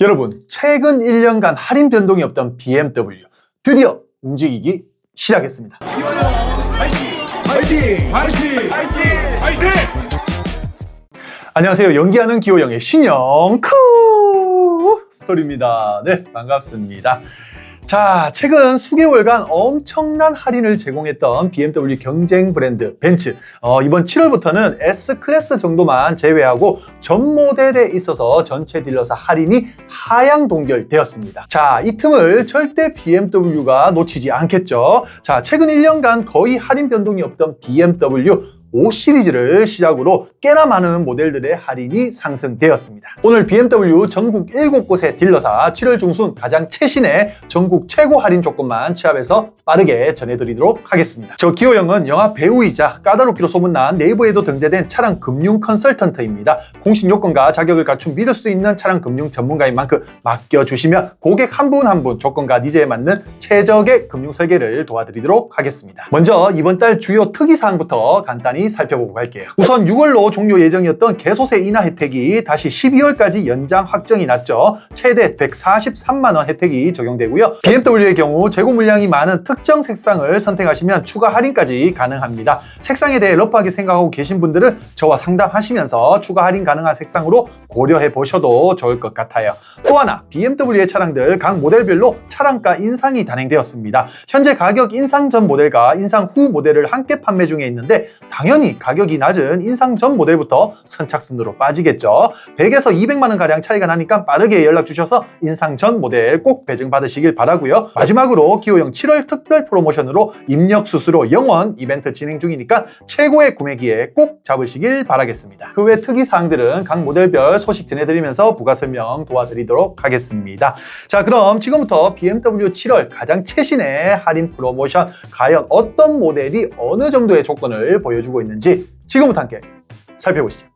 여러분, 최근 1년간 할인 변동이 없던 BMW 드디어 움직이기 시작했습니다. 파이팅! 파이팅! 파이팅! 파이팅! 안녕하세요. 연기하는 기호영의 신영 크 스토리입니다. 네, 반갑습니다. 자, 최근 수개월간 엄청난 할인을 제공했던 BMW 경쟁 브랜드 벤츠. 어, 이번 7월부터는 S클래스 정도만 제외하고 전 모델에 있어서 전체 딜러사 할인이 하향 동결되었습니다. 자, 이 틈을 절대 BMW가 놓치지 않겠죠. 자, 최근 1년간 거의 할인 변동이 없던 BMW 5 시리즈를 시작으로 꽤나 많은 모델들의 할인이 상승되었습니다. 오늘 BMW 전국 7곳의 딜러사 7월 중순 가장 최신의 전국 최고 할인 조건만 취합해서 빠르게 전해드리도록 하겠습니다. 저 기호영은 영화 배우이자 까다롭기로 소문난 네이버에도 등재된 차량 금융 컨설턴트입니다. 공식 요건과 자격을 갖춘 믿을 수 있는 차량 금융 전문가인 만큼 맡겨주시면 고객 한 분 한분 조건과 니즈에 맞는 최적의 금융 설계를 도와드리도록 하겠습니다. 먼저 이번 달 주요 특이사항부터 간단히 살펴보고 갈게요. 우선 6월로 종료 예정이었던 개소세 인하 혜택이 다시 12월까지 연장 확정이 났죠. 최대 143만 원 혜택이 적용되고요. BMW의 경우 재고 물량이 많은 특정 색상을 선택하시면 추가 할인까지 가능합니다. 색상에 대해 러프하게 생각하고 계신 분들은 저와 상담하시면서 추가 할인 가능한 색상으로 고려해 보셔도 좋을 것 같아요. 또 하나 BMW의 차량들 각 모델별로 차량가 인상이 단행되었습니다. 현재 가격 인상 전 모델과 인상 후 모델을 함께 판매 중에 있는데 당연 히 가격이 낮은 인상 전 모델부터 선착순으로 빠지겠죠. 100에서 200만 원 가량 차이가 나니까 빠르게 연락 주셔서 인상 전 모델 꼭 배정 받으시길 바라고요. 마지막으로 기호형 7월 특별 프로모션으로 입력 수수료 영원 이벤트 진행 중이니까 최고의 구매 기회 꼭 잡으시길 바라겠습니다. 그 외 특이 사항들은 각 모델별 소식 전해드리면서 부가 설명 도와드리도록 하겠습니다. 자, 그럼 지금부터 BMW 7월 가장 최신의 할인 프로모션 과연 어떤 모델이 어느 정도의 조건을 보여주고 있는지 지금부터 함께 살펴보시죠.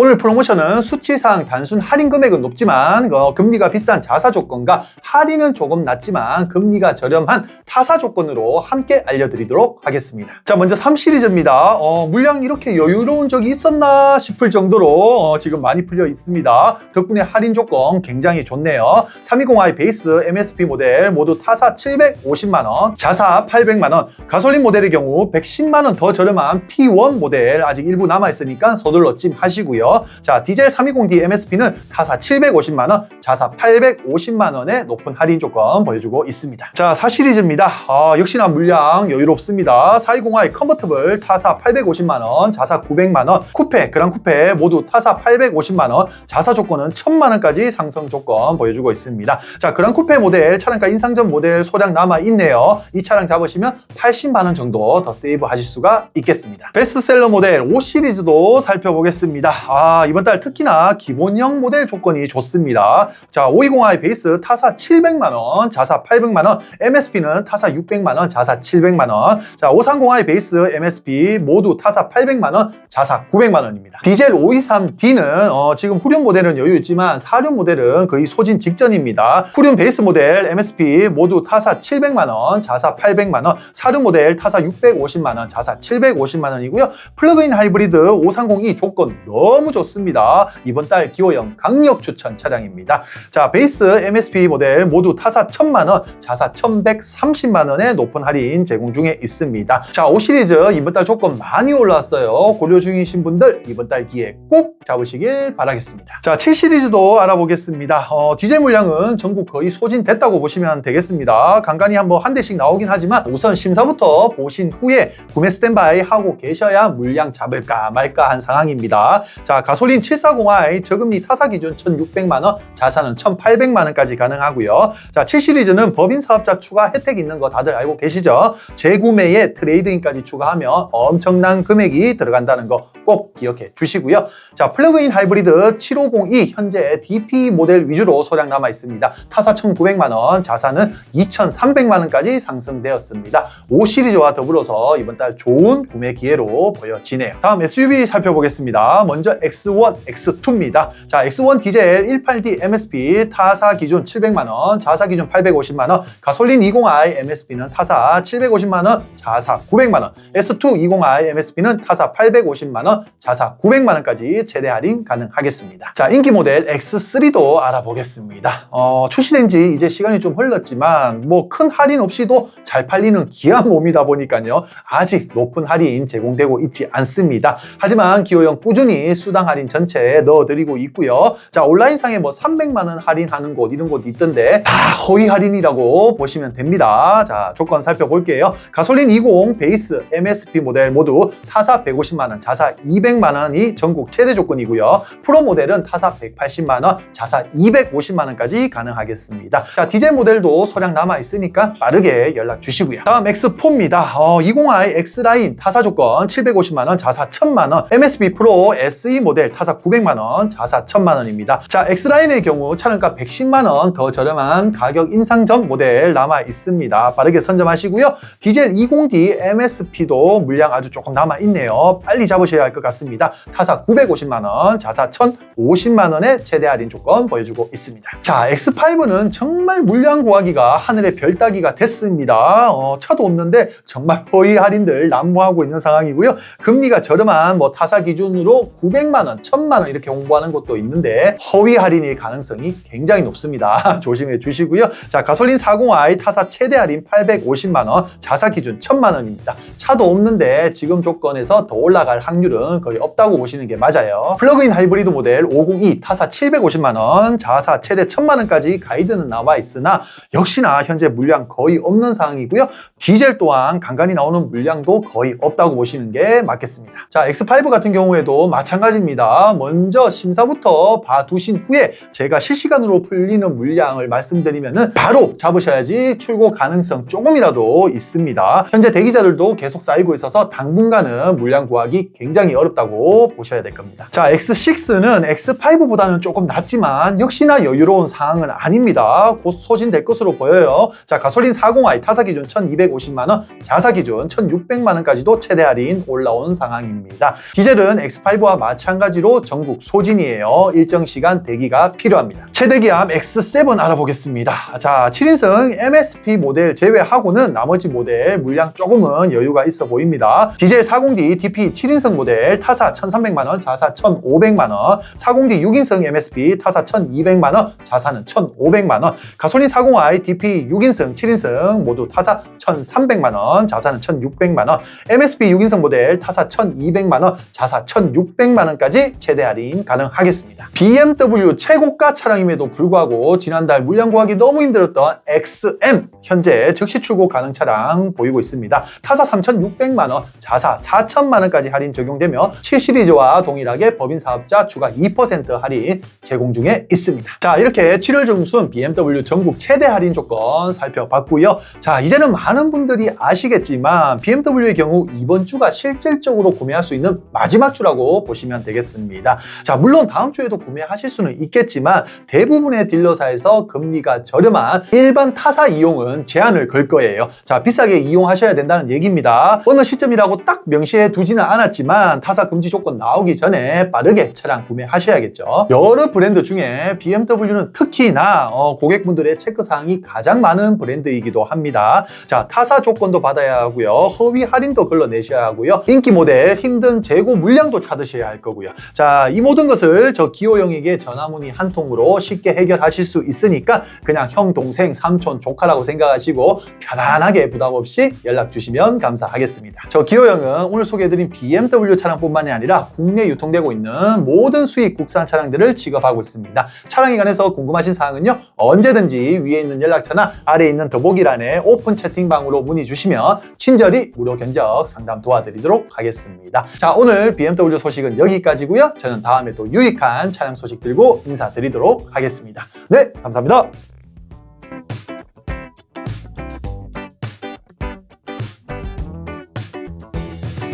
오늘 프로모션은 수치상 단순 할인 금액은 높지만 어, 금리가 비싼 자사 조건과 할인은 조금 낮지만 금리가 저렴한 타사 조건으로 함께 알려드리도록 하겠습니다. 자 먼저 3 시리즈입니다. 어, 물량 이렇게 여유로운 적이 있었나 싶을 정도로 어, 지금 많이 풀려 있습니다. 덕분에 할인 조건 굉장히 좋네요. 320i 베이스 MSP 모델 모두 타사 750만원, 자사 800만원, 가솔린 모델의 경우 110만원 더 저렴한 P1 모델 아직 일부 남아있으니까 서둘러 찜 하시고요. 자, 디젤 320D MSP는 타사 750만원, 자사 850만원의 높은 할인 조건 보여주고 있습니다. 자, 4시리즈입니다. 아, 역시나 물량 여유롭습니다. 420i 컨버터블 타사 850만원, 자사 900만원, 쿠페, 그랑 쿠페 모두 타사 850만원, 자사 조건은 1000만원까지 상승 조건 보여주고 있습니다. 자, 그랑 쿠페 모델 차량가 인상전 모델 소량 남아있네요. 이 차량 잡으시면 80만원 정도 더 세이브 하실 수가 있겠습니다. 베스트셀러 모델 5 시리즈도 살펴보겠습니다. 아, 이번 달 특히나 기본형 모델 조건이 좋습니다. 자, 520i 베이스 타사 700만원, 자사 800만원, MSP는 타사 600만원, 자사 700만원. 자, 530i 베이스 MSP 모두 타사 800만원, 자사 900만원입니다. 디젤 523D는 어, 지금 후륜 모델은 여유 있지만 사륜 모델은 거의 소진 직전입니다. 후륜 베이스 모델 MSP 모두 타사 700만원, 자사 800만원, 사륜 모델 타사 650만원, 자사 750만원이고요. 플러그인 하이브리드 530E 조건 너무 좋습니다. 이번 달 기호형 강력 추천 차량입니다. 자, 베이스 MSP 모델 모두 타사 1000만원, 자사 1130만원의 높은 할인 제공 중에 있습니다. 자, 5 시리즈 이번 달 조건 많이 올라왔어요. 고려 중이신 분들 이번 달 기회 꼭 잡으시길 바라겠습니다. 자, 7 시리즈도 알아보겠습니다. 어, 디젤 물량은 전국 거의 소진됐다고 보시면 되겠습니다. 간간히 한번 한 대씩 나오긴 하지만 우선 심사부터 보신 후에 구매 스탠바이 하고 계셔야 물량 잡을까 말까 한 상황입니다. 자, 가솔린 740i 저금리 타사 기준 1,600만 원, 자사는 1,800만 원까지 가능하고요. 자, 7 시리즈는 법인 사업자 추가 혜택 있는 거 다들 알고 계시죠? 재구매에 트레이드인까지 추가하면 엄청난 금액이 들어간다는 거 꼭 기억해 주시고요. 자, 플러그인 하이브리드 7502 현재 DP 모델 위주로 소량 남아 있습니다. 타사 1,900만 원, 자사는 2,300만 원까지 상승되었습니다. 5 시리즈와 더불어서 이번 달 좋은 구매 기회로 보여지네요. 다음 SUV 살펴보겠습니다. 먼저 모델은 X1, X2입니다. 자, X1 디젤 18D MSP 타사 기준 700만 원, 자사 기준 850만 원, 가솔린 20i MSP는 타사 750만 원, 자사 900만 원, S2 20i MSP는 타사 850만 원, 자사 900만 원까지 최대 할인 가능하겠습니다. 자, 인기 모델 X3도 알아보겠습니다. 어, 출시된 지 이제 시간이 좀 흘렀지만 뭐 큰 할인 없이도 잘 팔리는 귀한 몸이다 보니까요. 아직 높은 할인 제공되고 있지 않습니다. 하지만 기호형 꾸준히 수당 할인 전체에 넣어드리고 있고요. 자, 온라인상에 뭐 300만 원 할인하는 곳 이런 곳 있던데 다 허위 할인이라고 보시면 됩니다. 자, 조건 살펴볼게요. 가솔린 20 베이스 MSP 모델 모두 타사 150만 원, 자사 200만 원이 전국 최대 조건이고요. 프로 모델은 타사 180만 원, 자사 250만 원까지 가능하겠습니다. 자, 디젤 모델도 소량 남아 있으니까 빠르게 연락 주시고요. 다음 X4입니다. 어, 20i X라인 타사 조건 750만 원, 자사 1000만 원, MSP 프로 SE 모델 타사 900만 원, 자사 1000만 원입니다. 자, X라인의 경우 차량가 110만 원 더 저렴한 가격 인상 전 모델 남아 있습니다. 빠르게 선점하시고요. 디젤 20D MSP도 물량 아주 조금 남아 있네요. 빨리 잡으셔야 할 것 같습니다. 타사 950만원, 자사 1050만원의 최대 할인 조건 보여주고 있습니다. 자, X5는 정말 물량 구하기가 하늘의 별 따기가 됐습니다. 어, 차도 없는데 정말 허위 할인들 난무하고 있는 상황이고요. 금리가 저렴한 뭐 타사 기준으로 900만원, 1000만원 이렇게 홍보하는 곳도 있는데 허위 할인일 가능성이 굉장히 높습니다. 조심해 주시고요. 자, 가솔린 40i 타사 최대 할인 850만원, 자사 기준 1000만원입니다. 차도 없는데 지금 조건에서 더 올라갈 확률은 거의 없다고 보시는 게 맞아요. 플러그인 하이브리드 모델 502 타사 750만원, 자사 최대 1000만원까지 가이드는 나와 있으나 역시나 현재 물량 거의 없는 상황이고요. 디젤 또한 간간히 나오는 물량도 거의 없다고 보시는 게 맞겠습니다. 자, X5 같은 경우에도 마찬가지입니다. 먼저 심사부터 봐두신 후에 제가 실시간으로 풀리는 물량을 말씀드리면은 바로 잡으셔야지 출고 가능성 조금이라도 있습니다. 현재 대기자들도 계속 쌓이고 있어서 당분간은 물량 구하기 굉장히 어렵다고 보셔야 될 겁니다. 자, X6는 X5보다는 조금 낫지만 역시나 여유로운 상황은 아닙니다. 곧 소진될 것으로 보여요. 자, 가솔린 40i 타사 기준 1250만원, 자사 기준 1600만원까지도 최대 할인 올라온 상황입니다. 디젤은 X5와 마찬가지로 전국 소진이에요. 일정 시간 대기가 필요합니다. 최대 기압 X7 알아보겠습니다. 자, 7인승 MSP 모델 제외하고는 나머지 모델 물량 조금은 여유가 있어 보입니다. 디젤 40D DP 7인승 모델 타사 1300만원, 자사 1500만원, 40D 6인승 MSP 타사 1200만원, 자사는 1500만원, 가솔린 40i DP 6인승, 7인승 모두 타사 1300만원, 자사는 1600만원, MSP 6인승 모델 타사 1200만원, 자사 1600만원까지 최대 할인 가능하겠습니다. BMW 최고가 차량임에도 불구하고 지난달 물량 구하기 너무 힘들었던 XM 현재 즉시 출고 가능 차량 보이고 있습니다. 타사 3,600만원, 자사 4천만원까지 할인 적용 되며 7시리즈와 동일하게 법인 사업자 추가 2% 할인 제공 중에 있습니다. 자 이렇게 7월 중순 BMW 전국 최대 할인 조건 살펴봤고요. 자 이제는 많은 분들이 아시겠지만 BMW의 경우 이번 주가 실질적으로 구매할 수 있는 마지막 주라고 보시면 되겠습니다. 자 물론 다음 주에도 구매하실 수는 있겠지만 대부분의 딜러사에서 금리가 저렴한 일반 타사 이용은 제한을 걸 거예요. 자 비싸게 이용하셔야 된다는 얘기입니다. 어느 시점이라고 딱 명시해 두지는 않았지만 타사 금지 조건 나오기 전에 빠르게 차량 구매하셔야겠죠. 여러 브랜드 중에 BMW는 특히나 어, 고객분들의 체크사항이 가장 많은 브랜드이기도 합니다. 자 타사 조건도 받아야 하고요. 허위 할인도 걸러내셔야 하고요. 인기 모델 힘든 재고 물량도 찾으셔야 할 거고요. 자 이 모든 것을 저 기호형에게 전화문의 한 통으로 쉽게 해결하실 수 있으니까 그냥 형, 동생, 삼촌, 조카라고 생각하시고 편안하게 부담 없이 연락 주시면 감사하겠습니다. 저 기호형은 오늘 소개해드린 BMW 차 량뿐만이 아니라 국내 유통되고 있는 모든 수입 국산 차량들을 취급하고 있습니다. 차량에 관해서 궁금하신 사항은요 언제든지 위에 있는 연락처나 아래에 있는 더보기란에 오픈 채팅방으로 문의 주시면 친절히 무료 견적 상담 도와드리도록 하겠습니다. 자 오늘 BMW 소식은 여기까지고요. 저는 다음에 또 유익한 차량 소식 들고 인사드리도록 하겠습니다. 네 감사합니다.